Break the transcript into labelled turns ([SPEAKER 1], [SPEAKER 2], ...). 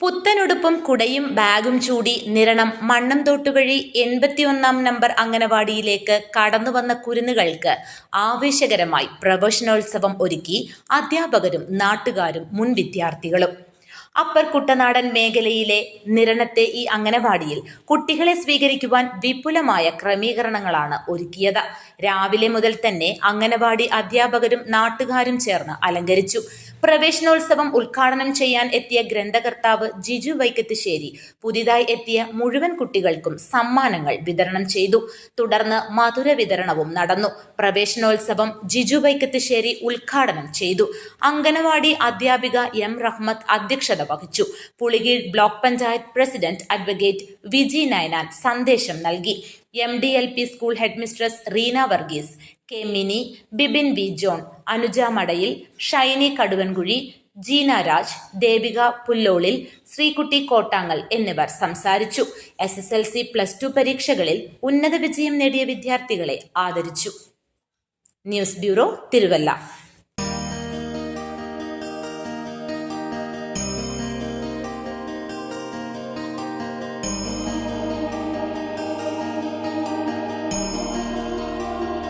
[SPEAKER 1] പുത്തനുടുപ്പും കുടയും ബാഗും ചൂടി നിരണം മണ്ണം തോട്ടുവഴി എൺപത്തിയൊന്നാം നമ്പർ അംഗനവാടിയിലേക്ക് കടന്നുവന്ന കുരുന്നുകൾക്ക് ആവേശകരമായി പ്രവേശനോത്സവം ഒരുക്കി അധ്യാപകരും നാട്ടുകാരും മുൻ വിദ്യാർത്ഥികളും. അപ്പർ കുട്ടനാടൻ മേഖലയിലെ നിരണത്തെ ഈ അംഗനവാടിയിൽ കുട്ടികളെ സ്വീകരിക്കുവാൻ വിപുലമായ ക്രമീകരണങ്ങളാണ് ഒരുക്കിയത്. രാവിലെ മുതൽ തന്നെ അംഗനവാടി അധ്യാപകരും നാട്ടുകാരും ചേർന്ന് അലങ്കരിച്ചു. പ്രവേശനോത്സവം ഉദ്ഘാടനം ചെയ്യാൻ എത്തിയ ഗ്രന്ഥകർത്താവ് ജിജു വൈക്കത്തുശ്ശേരി. പുതിയതായി എത്തിയ മുഴുവൻ കുട്ടികൾക്കും സമ്മാനങ്ങൾ വിതരണം ചെയ്തു. തുടർന്ന് മധുര വിതരണവും നടന്നു. പ്രവേശനോത്സവം ജിജു വൈക്കത്തുശ്ശേരി ഉദ്ഘാടനം ചെയ്തു. അംഗനവാടി അധ്യാപിക എം റഹ്മത്ത് അധ്യക്ഷത വഹിച്ചു. Pulikeezh block panchayat president advocate Viji Nainan സന്ദേശം നൽകി. M D L P school headmistress Reena Varghese K Mini Bibin V John Anuja Madayil Shiny Kaduvankuzhi Jeena Raj Devika Pullolil Sreekutty Kottangal എന്നിവർ സംസാരിച്ചു. S S L C plus two പരീക്ഷകളിൽ ഉന്നത വിജയം നേടിയ വിദ്യാർത്ഥികളെ ആദരിച്ചു. News bureau Thiruvalla.